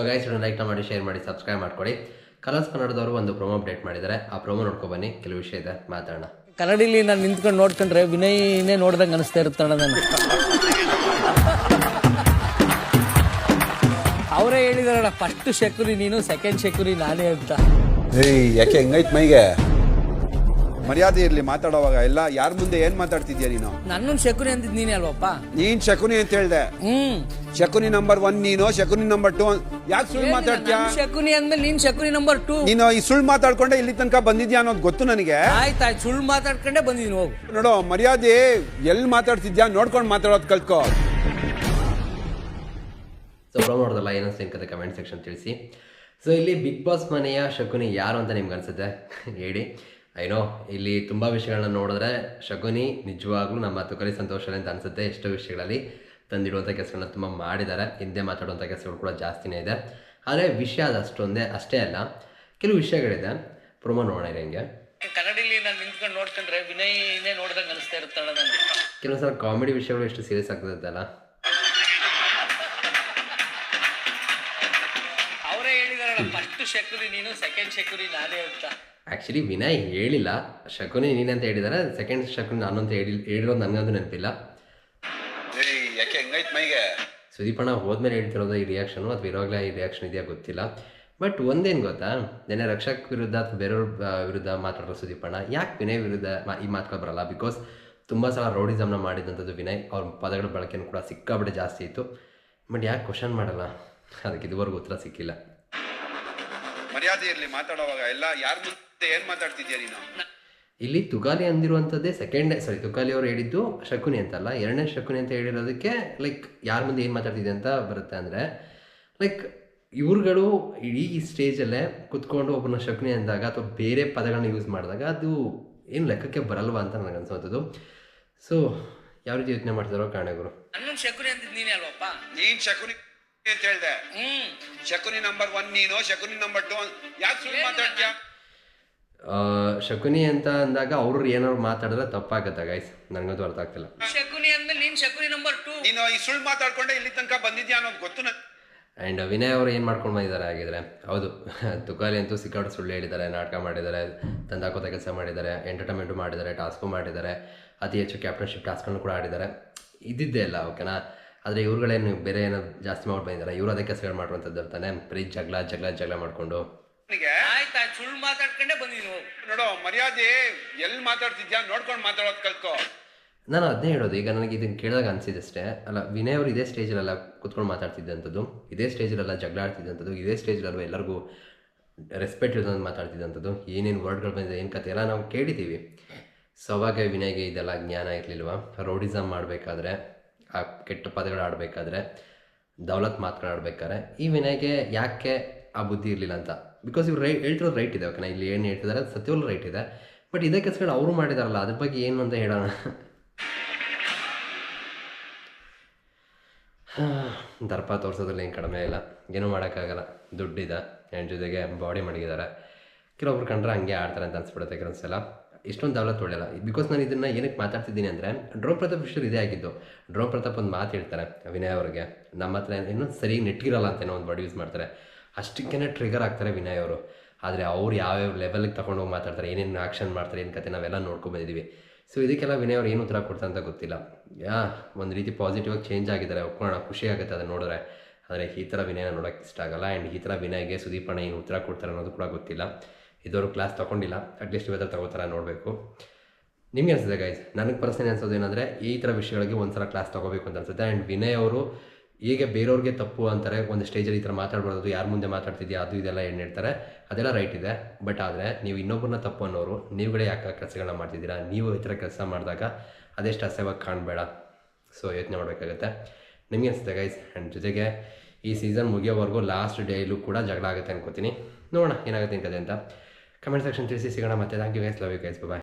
Guys ಲೈಕ್ನ ಮಾಡಿ share ಮಾಡಿ subscribe ಮಾಡ್ಕೊಡಿ. ಕಲರ್ಸ್ ಕನ್ನಡದವರು ಒಂದು ಪ್ರೊಮೋ ಅಪ್ಡೇಟ್ ಮಾಡಿದ್ದಾರೆ. ಆ ಪ್ರೊಮೋ ನೋಡ್ಕೊ ಬನ್ನಿ ಕೆಲವು ವಿಷಯ ಇದೆ ಮಾತಾಡೋಣ. ಕನ್ನಡಿಲಿ ನಾನು ನಿಂತ್ಕೊಂಡು ನೋಡ್ಕೊಂಡ್ರೆ ವಿನಯ್ನೇ ನೋಡ್ದಂಗೆ ಅನಿಸ್ತಾ ಇರುತ್ತಣ್ಣ ನಾನು. ಅವರೇ ಹೇಳಿದಾರಣ್ಣ ಫಸ್ಟ್ ಶಕುರಿ ನೀನು ಸೆಕೆಂಡ್ ಶಕುರಿ ನಾನೇ ಅಂತ. ಏಯ್ ಯಾಕೆ ಹೆಂಗೈತ್ ಮೈಗೆ? ಮರ್ಯಾದೆ ಇರ್ಲಿ ಮಾತಾಡೋವಾಗ. ಎಲ್ಲ ಯಾರ ಮುಂದೆ ಏನ್ ಮಾತಾಡ್ತಿದ್ಯಾ ನೀನು? ನನ್ನೊಂದು ಶಕುನಿ ಅಂತಿದ್ ನೀನೇ ಅಲ್ವಪ್ಪ? ನೀನ್ ಶಕುನಿ ಅಂತ ಹೇಳ್ದೆ. ಹ್ಮ್. ಶಕುನಿ ನಂಬರ್ ಒನ್ ನೀನು ಶಕುನಿ ನಂಬರ್ ಟು ಯಾಕೆ ಸುಳ್ಳು ಮಾತಾಡ್ತೀಯಾ? ನನ್ ಶಕುನಿ ಅಂದ್ಮೇಲೆ ನೀನ್ ಶಕುನಿ ನಂಬರ್ ಟು. ನೀನು ಈ ಸುಳ್ಳು ಮಾತಾಡ್ಕೊಂಡೆ ಇಲ್ಲಿ ತನಕ ಬಂದಿದ್ಯಾ ಅನ್ನೋದು ಗೊತ್ತು ನನಗೆ? ಆಯ್ತಾ ಸುಳ್ಳು ಮಾತಾಡ್ಕೊಂಡೆ ಬಂದಿದ್ದೀನಿ ಹೋಗು. ನೋಡೋ ಮರ್ಯಾದೆ ಎಲ್ಲಿ ಮಾತಾಡ್ತಿದ್ಯಾ ನೋಡ್ಕೊಂಡು ಮಾತಾಡೋದು ಕಲ್ತ್ಕೋ. ಸೊ ಪ್ರಾಬ್ಲಮ್ ನೋಡೋದಲ್ಲ ಏನನ್ಸ್ತು ಕತೆ ಕಮೆಂಟ್ ಸೆಕ್ಷನ್ ತಿಳಿಸಿ. ಸೊ ಇಲ್ಲಿ ಬಿಗ್ ಬಾಸ್ ಮನೆಯ ಶಕುನಿ ಯಾರು ಅಂತ ನಿಮ್ಗೆ ಅನ್ಸುತ್ತೆ ಹೇಳಿ. ಐನೋ ಇಲ್ಲಿ ತುಂಬ ವಿಷಯಗಳನ್ನ ನೋಡಿದ್ರೆ ಶಗುನಿ ನಿಜವಾಗ್ಲೂ ನಮ್ಮ ತುಕಲಿ ಸಂತೋಷ ಅಂತ ಅನ್ಸುತ್ತೆ. ಎಷ್ಟೋ ವಿಷಯಗಳಲ್ಲಿ ತಂದಿಡುವಂಥ ಕೆಲಸಗಳನ್ನ ತುಂಬ ಮಾಡಿದ್ದಾರೆ. ಹಿಂದೆ ಮಾತಾಡುವಂಥ ಕೆಲಸಗಳು ಕೂಡ ಜಾಸ್ತಿನೇ ಇದೆ. ಆದರೆ ವಿಷಯ ಅದು ಅಷ್ಟೊಂದೇ ಅಷ್ಟೇ ಅಲ್ಲ. ಕೆಲವು ವಿಷಯಗಳಿದೆ. ಪ್ರೊಮೋ ನೋಡೋಣ ಹೆಂಗೆ. ಕನ್ನಡಿಲಿ ನಾನು ನಿಂತ್ಕೊಂಡು ನೋಡ್ಕೊಂಡ್ರೆ ವಿನಯ್ನೇ ನೋಡ್ದಂಗೆ ಅನಿಸ್ತಾ ಇರುತ್ತಾಳೆ ನನಗೆ. ಕೆಲವೊಂದು ಸಲ ಕಾಮಿಡಿ ವಿಷಯಗಳು ಎಷ್ಟು ಸೀರಿಯಸ್ ಆಗ್ತದಲ್ಲ ಅವರೇ ಹೇಳಿದಾರಲ್ಲ ಫಸ್ಟ್ ಶಕುರಿ ನೀನು ಸೆಕೆಂಡ್ ಶಕುರಿ ನಾನೇ ಅಂತ. ಆ್ಯಕ್ಚುಲಿ ವಿನಯ್ ಹೇಳಿಲ್ಲ. ಶಕುನಿ ನೀನಂತ ಅಂತ ಹೇಳಿದ್ದಾರೆ ಸೆಕೆಂಡ್ ಶಕುನಿ ನಾನು ಅಂತ ಹೇಳಿ ಹೇಳಿರೋದು ನನಗಂತೂ ನೆನಪಿಲ್ಲ. ಯಾಕೆ ಹೆಂಗೈತ್ ಮೈಗೆ? ಸುದೀಪಣ್ಣ ಹೋದ್ಮೇಲೆ ಹೇಳ್ತಿರೋದು ಈ ರಿಯಾಕ್ಷನು ಅಥವಾ ಇರೋಗ್ಲೇ ಈ ರಿಯಾಕ್ಷನ್ ಇದೆಯಾ ಗೊತ್ತಿಲ್ಲ. ಬಟ್ ಒಂದೇನು ಗೊತ್ತಾ? ನೆನೆ ರಕ್ಷಕ್ ವಿರುದ್ಧ ಅಥವಾ ಬೇರೆಯವ್ರ ವಿರುದ್ಧ ಮಾತಾಡೋ ಸುದೀಪಣ ಯಾಕೆ ವಿನಯ್ ವಿರುದ್ಧ ಈ ಮಾತುಗಳು ಬರಲ್ಲ? ಬಿಕಾಸ್ ತುಂಬ ಸಲ ರೌಡಿಸಮ್ನ ಮಾಡಿದಂಥದ್ದು ವಿನಯ್. ಅವ್ರ ಪದಗಳ ಬಳಕೆನೂ ಕೂಡ ಸಿಕ್ಕಾಬಿಟ್ಟೆ ಜಾಸ್ತಿ ಇತ್ತು. ಬಟ್ ಯಾಕೆ ಕ್ವಶನ್ ಮಾಡಲ್ಲ? ಅದಕ್ಕೆ ಇದುವರೆಗೂ ಉತ್ತರ ಸಿಕ್ಕಿಲ್ಲ. ಮರ್ಯಾದೆ ಇರಲಿ ಮಾತಾಡೋವಾಗ. ಎಲ್ಲ ಯಾರ ಏನ್ ಮಾತಾಡ್ತಿದ್ಯಾ ನೀನು? ಇಲ್ಲಿ ತುಗಾಲಿ ಅಂದಿರುವಂಥದ್ದೇ ಸೆಕೆಂಡ್ ಸಾರಿ ತುಗಾಲಿ ಅವರು ಹೇಳಿದ್ದು ಶಕುನಿ ಅಂತಲ್ಲ ಎರಡನೇ ಶಕುನಿ ಅಂತ ಹೇಳಿರೋದಕ್ಕೆ ಲೈಕ್ ಯಾರ ಮುಂದೆ ಏನು ಮಾತಾಡ್ತಿದೆ ಅಂತ ಬರುತ್ತೆ ಅಂದರೆ ಲೈಕ್ ಇವ್ರುಗಳು ಇಡೀ ಸ್ಟೇಜಲ್ಲೇ ಕುತ್ಕೊಂಡು ಒಬ್ಬನ ಶಕುನಿ ಅಂದಾಗ ಅಥವಾ ಬೇರೆ ಪದಗಳನ್ನ ಯೂಸ್ ಮಾಡಿದಾಗ ಅದು ಏನು ಲೆಕ್ಕಕ್ಕೆ ಬರಲ್ವಾ ಅಂತ ನನಗೆ ಅನ್ಸುವಂಥದ್ದು ಸೊ ಯಾವ ರೀತಿ ಯೋಚನೆ ಮಾಡ್ತಾರೋ ಕಾರಣಗಳು ನನ್ನ ಶಕುನಿ ಅಂತಿದ್ ನೀನೇ ಅಲ್ವಪ್ಪ? ನೀನ್ ಶಕುನಿ ಅಂತ ಹೇಳ್ದೆ. ಹ್ಮ್. ಶಕುನಿ ನಂಬರ್ ಒನ್ ನೀನು ಶಕುನಿ ನಂಬರ್ ಟು ಯಾಕೆ ಸುಳ್ಳು ಮಾತಾಡ್ತೀಯಾ? ಶಕುನಿ ಅಂತ ಅಂದಾಗ ಅವ್ರು ಏನಾದ್ರು ಮಾತಾಡಿದ್ರೆ ತಪ್ಪಾಗತ್ತೆ ಗೈಸ್ ನನಗಂತೂ ಅರ್ಥ ಆಗ್ತಿಲ್ಲ. ಶಕುನಿ ಅಂದ್ಮೇಲೆ ನೀನ್ ಶಕುನಿ ನಂಬರ್ ಟೂ ನೀನು ಈ ಸುಳ್ಳು ಮಾತಾಡ್ಕೊಂಡೆ ಇಲ್ಲಿ ತನಕ ಬಂದಿದ್ಯಾ ಅನ್ನೋದು ಗೊತ್ತು ಆ್ಯಂಡ್ ವಿನಯ್ ಅವರು ಏನು ಮಾಡ್ಕೊಂಡು ಬಂದಿದ್ದಾರೆ ಆಗಿದ್ರೆ ಹೌದು. ತುಕಾಲಿ ಅಂತೂ ಸಿಕ್ಕಾಡು ಸುಳ್ಳು ಹೇಳಿದ್ದಾರೆ ನಾಟಕ ಮಾಡಿದ್ದಾರೆ ತಂದಾಕೋತ ಕೆಲಸ ಮಾಡಿದ್ದಾರೆ ಎಂಟರ್ಟೈನ್ಮೆಂಟು ಮಾಡಿದ್ದಾರೆ ಟಾಸ್ಕು ಮಾಡಿದ್ದಾರೆ ಅತಿ ಹೆಚ್ಚು ಕ್ಯಾಪ್ಟನ್ಶಿಪ್ ಟಾಸ್ಕ್ಗಳು ಕೂಡ ಆಡಿದ್ದಾರೆ. ಇದ್ದಿದ್ದೇ ಇಲ್ಲ ಓಕೆನಾ ಆದರೆ ಇವ್ರುಗಳೇನು ಬೇರೆ ಏನೋ ಜಾಸ್ತಿ ಮಾಡಿ ಬಂದಿದ್ದಾರೆ ಇವರು ಅದೇ ಕೆಲಸಗಳು ಮಾಡುವಂಥದ್ದು ಇರ್ತಾನೆ ಬರೀ ಜಗಳ ಜಗಳ ಜಗಳ ಮಾಡಿಕೊಂಡು. ಆಯ್ತಾಯ್ತು ಸುಳ್ಳು ಮಾತಾಡ್ಕೊಂಡೇ ಬಂದಿ ಹೋಗು ನೋಡು ಮರ್ಯಾದೆ ಎಲ್ಲಿ ಮಾತಾಡ್ತಿದ್ಯಾ ನೋಡ್ಕೊಂಡು ಮಾತಾಡೋದು ಕಲ್ತ್ಕೋ. ನಾನು ಅದನ್ನೇ ಹೇಳೋದು ಈಗ ನನಗೆ ಇದನ್ನು ಕೇಳಿದಾಗ ಅನಿಸಿದೆ ಅಷ್ಟೇ. ಅಲ್ಲ ವಿನಯ್ ಅವರು ಇದೇ ಸ್ಟೇಜಲ್ಲೆಲ್ಲ ಕುತ್ಕೊಂಡು ಮಾತಾಡ್ತಿದ್ದಂಥದ್ದು ಇದೇ ಸ್ಟೇಜಲ್ಲೆಲ್ಲ ಜಗಳ ಆಡ್ತಿದ್ದಂಥದ್ದು ಇದೇ ಸ್ಟೇಜಲ್ಲೆಲ್ಲ ಎಲ್ಲರಿಗೂ ರೆಸ್ಪೆಕ್ಟ್ ಇರೋದನ್ನು ಮಾತಾಡ್ತಿದ್ದಂಥದ್ದು ಏನೇನು ವರ್ಡ್ಗಳು ಬಂದಿದೆ ಏನು ಕತೆ ಎಲ್ಲ ನಾವು ಕೇಳಿದ್ದೀವಿ ಸೊ ಅವಾಗ ವಿನಯ್ಗೆ ಇದೆಲ್ಲ ಜ್ಞಾನ ಇರಲಿಲ್ವ? ರೋಡಿಸಮ್ ಮಾಡಬೇಕಾದ್ರೆ ಆ ಕೆಟ್ಟ ಪದಗಳು ಆಡಬೇಕಾದ್ರೆ ದೌಲತ್ ಮಾತುಗಳಾಡ್ಬೇಕಾದ್ರೆ ಈ ವಿನಯ್ಗೆ ಯಾಕೆ ಆ ಬುದ್ಧಿ ಇರಲಿಲ್ಲ ಅಂತ? ಬಿಕಾಸ್ ಇವ್ರು ರೈಟ್ ಹೇಳ್ತಿರೋದು ರೈಟ್ ಇದೆ ಓಕೆನಾ ಇಲ್ಲಿ ಏನು ಹೇಳ್ತಿದ್ದಾರೆ ಸತ್ಯವಲ್ಲೂ ರೈಟ್ ಇದೆ. ಬಟ್ ಇದೇ ಕೆಲಸಗಳು ಅವರು ಮಾಡಿದಾರಲ್ಲ, ಅದ್ರ ಬಗ್ಗೆ ಏನು ಅಂತ ಹೇಳೋಣ. ದರ್ಪ ತೋರಿಸೋದ್ರಲ್ಲಿ ಏನು ಕಡಿಮೆ ಇಲ್ಲ. ಏನೂ ಮಾಡೋಕ್ಕಾಗಲ್ಲ. ದುಡ್ಡಿದೆ ಆ್ಯಂಡ್ ಜೊತೆಗೆ ಬಾಡಿ ಮಡಗಿದ್ದಾರೆ. ಕೆಲವೊಬ್ರು ಕಂಡ್ರೆ ಹಂಗೆ ಆಡ್ತಾರೆ ಅಂತ ಅನ್ಸ್ಬಿಡುತ್ತೆ ಕೆಲವೊಂದ್ಸಲ ಇಷ್ಟೊಂದು ದೌಲತ್ ಒಳ್ಳೆಯಲ್ಲ ಬಿಕಾಸ್ ನಾನು ಇದನ್ನು ಏನಕ್ಕೆ ಮಾತಾಡ್ತಿದ್ದೀನಿ ಅಂದರೆ ಡ್ರೋ ಪ್ರತಾಪ್ ವಿಷಯ ಇದೇ ಆಗಿದ್ದು. ಡ್ರೋ ಪ್ರತಾಪ್ ಒಂದು ಮಾತು ಹೇಳ್ತಾರೆ, ವಿನಯ್ ಅವ್ರಿಗೆ. ನಮ್ಮ ಹತ್ರ ಇನ್ನೂ ಸರಿ ನೆಟ್ಗಿರಲ್ಲ ಅಂತ ಏನೋ ಒಂದು ಬಾಡಿ ಯೂಸ್ ಮಾಡ್ತಾರೆ. ಅಷ್ಟಕ್ಕೇ ಟ್ರಿಗರ್ ಆಗ್ತಾರೆ ವಿನಯ್ ಅವರು. ಆದರೆ ಅವ್ರು ಯಾವ್ಯಾವ ಲೆವೆಲ್ಗೆ ತಗೊಂಡೋಗಿ ಮಾತಾಡ್ತಾರೆ, ಏನೇನು ಆ್ಯಕ್ಷನ್ ಮಾಡ್ತಾರೆ, ಏನು ಕತೆ ನಾವೆಲ್ಲ ನೋಡ್ಕೊಂಡು ಬಂದಿದ್ದೀವಿ ಸೊ ಇದಕ್ಕೆಲ್ಲ ವಿನಯ್ ಅವ್ರು ಏನು ಉತ್ತರ ಕೊಡ್ತಾರೆ ಅಂತ ಗೊತ್ತಿಲ್ಲ. ಯಾ, ಒಂದು ರೀತಿ ಪಾಸಿಟಿವ್ ಆಗಿ ಚೇಂಜ್ ಆಗಿದ್ದಾರೆ. ಒಪ್ಕೊಳ್ಳೋಣ, ಖುಷಿ ಆಗುತ್ತೆ ಅದನ್ನು ನೋಡಿದ್ರೆ ಆದರೆ ಈ ಥರ ವಿನಯನ ನೋಡೋಕ್ಕೆ ಇಷ್ಟ ಆಗಲ್ಲ. ಆ್ಯಂಡ್ ಈ ಥರ ವಿನಯ್ಗೆ ಸುದೀಪಣ್ಣ ಏನು ಉತ್ತರ ಕೊಡ್ತಾರೆ ಅನ್ನೋದು ಕೂಡ ಗೊತ್ತಿಲ್ಲ. ಇದವರು ಕ್ಲಾಸ್ ತೊಗೊಂಡಿಲ್ಲ. ಅಟ್ಲೀಸ್ಟ್ ಇವತ್ತು ತಗೋತಾರೆ ನೋಡಬೇಕು. ನಿಮ್ಗೆ ಅನಿಸುತ್ತೆ ಗೈಸ್ ನನಗೆ ಪರ್ಸನ್ ಅನ್ಸೋದು ಏನಂದರೆ ಈ ಥರ ವಿಷಯಗಳಿಗೆ ಒಂದ್ಸಲ ಕ್ಲಾಸ್ ತೊಗೋಬೇಕು ಅಂತ ಅನ್ಸುತ್ತೆ. ಆ್ಯಂಡ್ ವಿನಯ್ ಅವರು ಹೀಗೆ ಬೇರೆಯವ್ರಿಗೆ ತಪ್ಪು ಅಂತಾರೆ, ಒಂದು ಸ್ಟೇಜಲ್ಲಿ ಈ ಥರ ಮಾತಾಡ್ಬಾರ್ದು, ಯಾರ ಮುಂದೆ ಮಾತಾಡ್ತಿದ್ಯಾ, ಅದು ಇದೆಲ್ಲ ಹೇಳ್ತಾರೆ, ಅದೆಲ್ಲ ರೈಟ್ ಇದೆ. ಬಟ್ ಆದರೆ ನೀವು ಇನ್ನೊಬ್ಬರನ್ನ ತಪ್ಪು ಅನ್ನೋರು, ನೀವುಗಳೇ ಯಾಕೆ ಕೆಲಸಗಳನ್ನ ಮಾಡ್ತಿದ್ದೀರಾ, ನೀವು ಈ ಥರ ಕೆಲಸ ಮಾಡಿದಾಗ ಅದೆಷ್ಟು ಅಸಹ್ಯವಾಗಿ ಕಾಣಬೇಡ. ಸೊ ಯೋಚನೆ ಮಾಡಬೇಕಾಗುತ್ತೆ. ನಿಮಗೆ ಅನಿಸುತ್ತೆ ಗೈಸ್ ಆ್ಯಂಡ್ ಜೊತೆಗೆ ಈ ಸೀಸನ್ ಮುಗಿಯೋವರೆಗೂ ಲಾಸ್ಟ್ ಡೇಲೂ ಕೂಡ ಜಗಳ ಆಗುತ್ತೆ ಅನ್ಕೋತೀನಿ. ನೋಡೋಣ ಏನಾಗುತ್ತೆ ಅಂತ. ಕಮೆಂಟ್ ಸೆಕ್ಷನ್ ತಿಳಿಸಿ, ಸಿಗೋಣ ಮತ್ತೆ. Thank you guys love you guys bye